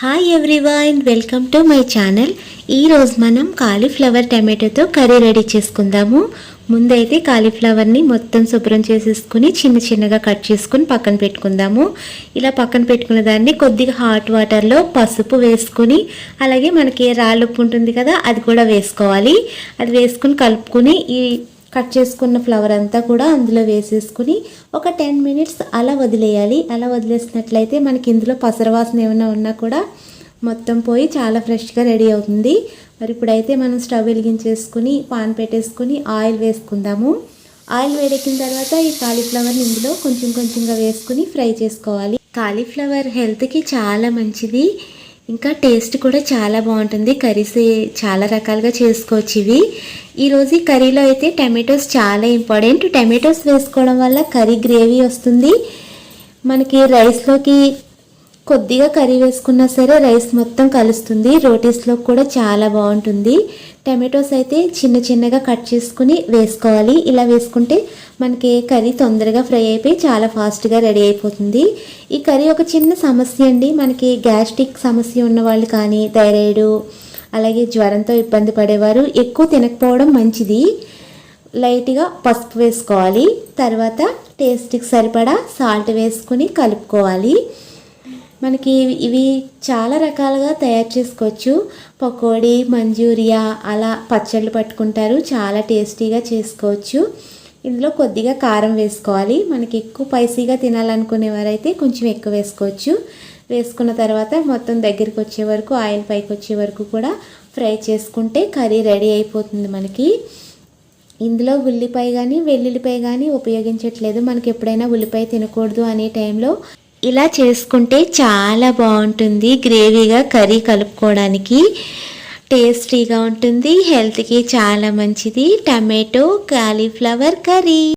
Hi everyone welcome to my channel ఈరోజు మనం cauliflower టమాటోతో curry ready చేసుకుందాము. ముందైతే కాలీఫ్లవర్ని మొత్తం శుభ్రం చేసేసుకుని చిన్న చిన్నగా కట్ చేసుకుని పక్కన పెట్టుకుందాము. ఇలా పక్కన పెట్టుకున్న దాన్ని కొద్దిగా హాట్ వాటర్లో పసుపు వేసుకుని అలాగే మనకి రాళ్ళుప్పు ఉంటుంది కదా అది కూడా వేసుకోవాలి. అది వేసుకుని కలుపుకుని ఈ కట్ చేసుకున్న ఫ్లవర్ అంతా కూడా అందులో వేసేసుకుని ఒక టెన్ మినిట్స్ అలా వదిలేయాలి. అలా వదిలేసినట్లయితే మనకి ఇందులో పసరవాసన ఏమైనా ఉన్నా కూడా మొత్తం పోయి చాలా ఫ్రెష్గా రెడీ అవుతుంది. మరి ఇప్పుడైతే మనం స్టవ్ వెలిగించేసుకుని పాన్ పెట్టేసుకుని ఆయిల్ వేసుకుందాము. ఆయిల్ వేడెక్కిన తర్వాత ఈ కాలీఫ్లవర్ని ఇందులో కొంచెం కొంచెంగా వేసుకుని ఫ్రై చేసుకోవాలి. కాలీఫ్లవర్ హెల్త్కి చాలా మంచిది. ఇంకా టేస్ట్ కూడా చాలా బాగుంటుంది. కర్రీస్ చాలా రకాలుగా చేసుకోవచ్చు ఇవి. ఈరోజు ఈ కర్రీలో అయితే టమాటోస్ చాలా ఇంపార్టెంట్. టమాటోస్ వేసుకోవడం వల్ల కర్రీ గ్రేవీ వస్తుంది. మనకి రైస్లోకి కొద్దిగా కర్రీ వేసుకున్నా సరే రైస్ మొత్తం కలుస్తుంది. రోటీస్లో కూడా చాలా బాగుంటుంది. టమాటోస్ అయితే చిన్న చిన్నగా కట్ చేసుకుని వేసుకోవాలి. ఇలా వేసుకుంటే మనకి కర్రీ తొందరగా ఫ్రై అయిపోయి చాలా ఫాస్ట్గా రెడీ అయిపోతుంది. ఈ కర్రీ ఒక చిన్న సమస్య అండి. మనకి గ్యాస్ట్రిక్ సమస్య ఉన్న వాళ్ళు కానీ థైరాయిడ్ అలాగే జ్వరంతో ఇబ్బంది పడేవారు ఎక్కువ తినకపోవడం మంచిది. లైట్గా పసుపు వేసుకోవాలి. తర్వాత టేస్ట్కి సరిపడా సాల్ట్ వేసుకుని కలుపుకోవాలి. మనకి ఇవి చాలా రకాలుగా తయారు చేసుకోవచ్చు. పకోడీ మంజూరియా అలా పచ్చళ్ళు పట్టుకుంటారు. చాలా టేస్టీగా చేసుకోవచ్చు. ఇందులో కొద్దిగా కారం వేసుకోవాలి. మనకి ఎక్కువ స్పైసీగా తినాలనుకునేవారైతే కొంచెం ఎక్కువ వేసుకోవచ్చు. వేసుకున్న తర్వాత మొత్తం దగ్గరికి వచ్చే వరకు ఆయిల్ పైకి వచ్చే వరకు కూడా ఫ్రై చేసుకుంటే కర్రీ రెడీ అయిపోతుంది మనకి. ఇందులో ఉల్లిపాయ కానీ వెల్లుల్లిపాయ కానీ ఉపయోగించట్లేదు. మనకి ఎప్పుడైనా ఉల్లిపాయ తినకూడదు అనే టైంలో ఇలా చేసుకుంటే చాలా బాగుంటుంది. గ్రేవీగా కర్రీ కలుపుకోవడానికి టేస్టీగా ఉంటుంది. హెల్త్కి చాలా మంచిది. Tomato cauliflower curry